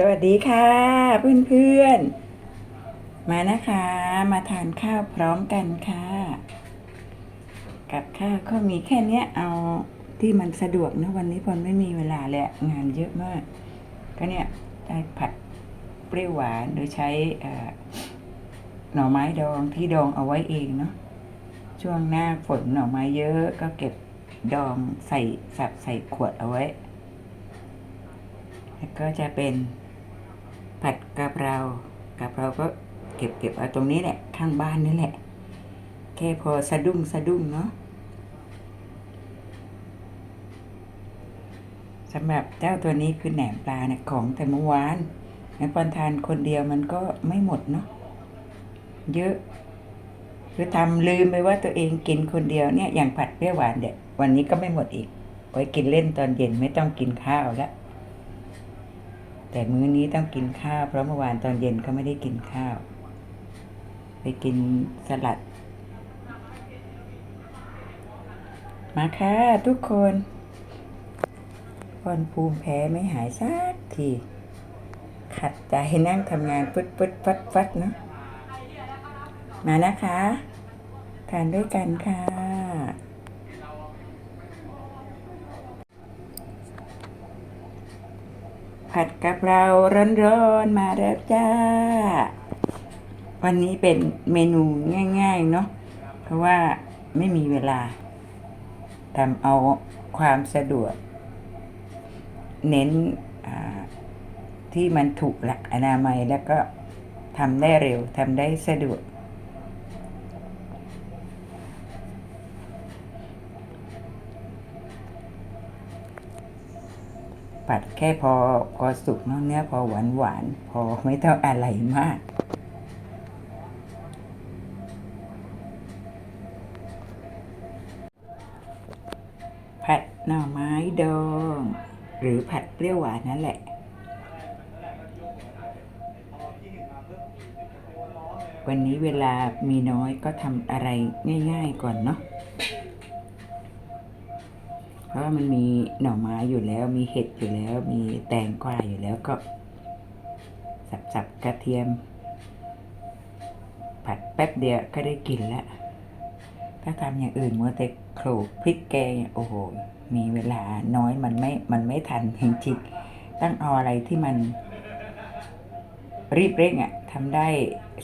สวัสดีค่ะเพื่อนๆ มานะคะ มาทานข้าวพร้อมกันค่ะ กับข้าวก็มีแค่นี้เอาที่มันสะดวกนะวันนี้พอนไม่มีเวลาเลยอะงานเยอะมาก ก็เนี่ยได้ผัดเปรี้ยวหวานโดยใช้หน่อไม้ดองที่ดองเอาไว้เองเนาะช่วงหน้าฝนหน่อไม้เยอะก็เก็บดองใส่สับใส่ขวดเอาไว้ แล้วก็จะเป็น ผัดกะเพรากะเพราก็เก็บเก็บเอาตรงนี้แหละ ข้างบ้านนี่แหละ แค่พอสะดุ้งสะดุ้งเนาะสำหรับเจ้าตัวนี้คือแหนมปลาเนี่ยของแต่เมื่อวานในปอนทานคนเดียวมันก็ไม่หมดเนาะเยอะคือทำลืมไปว่าตัวเองกินคนเดียวเนี่ยอย่างผัดเปรี้ยวหวานเด็ดวันนี้ก็ไม่หมดอีกไว้กินเล่นตอนเย็นไม่ต้องกินข้าวแล้ว แต่มื้อนี้ต้องกินข้าว เพราะเมื่อวานตอนเย็นก็ไม่ได้กินข้าว ไปกินสลัด มาค่ะทุกคนคนภูมิแพ้ไม่หายสักทีขัดใจให้นั่งทำงานปึ๊ดปึ๊ดฟัดฟัดเนาะมานะคะ ทานด้วยกันค่ะ ผัดกะเพราร้อนๆมาแล้วจ้า วันนี้เป็นเมนูง่ายๆเนาะเพราะว่าไม่มีเวลาทำเอาความสะดวก เน้นที่มันถูกหลักอนามัยแล้วก็ทำได้เร็วทำได้สะดวก ผัดแค่พอพอสุกเนาะเนื้อพอหวานหวานพอไม่ต้องอะไรมาก ผัดหน่อไม้ดอง หรือผัดเปรี้ยวหวานนั่นแหละวันนี้เวลามีน้อยก็ทำอะไรง่าย ๆ ก่อนเนาะ ราะว่ามันมีหน่อไม้อยู่แล้ว มีเห็ดอยู่แล้ว มีแตงกวาอยู่แล้วก็ สับสับกระเทียม ผัดแป๊บเดียวก็ได้กินแล้ว ถ้าทำอย่างอื่นมัวแต่โขลกพริกแกงโอ้โห มีเวลาน้อยมันไม่ มันไม่ทันจริงๆต้องเอาอะไรที่มัน รีบเร่งอะ่ะทำได้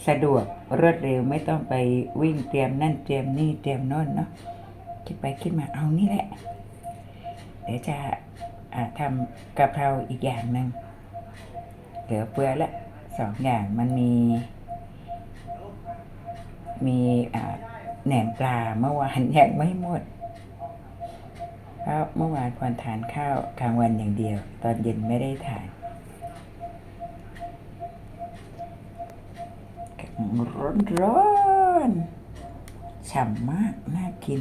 สะดวกรวดเร็วไม่ต้องไปวิ่งเตรียมนั่นเตรียมนี่เตรียมโน่นเนาะคิดไปคิดมาเอานี่แหละ เดี๋ยวจะทำกะเพราอีกอย่างหนึ่งเหลือเฟือละสองอย่างมันมี มีแหนมปลาเมื่อวานยังไม่หมดเพราะเมื่อวานควรทานข้าวกลางวันอย่างเดียว ตอนเย็นไม่ได้ทานร้อนร้อนๆฉ่ำมาก น่ากิน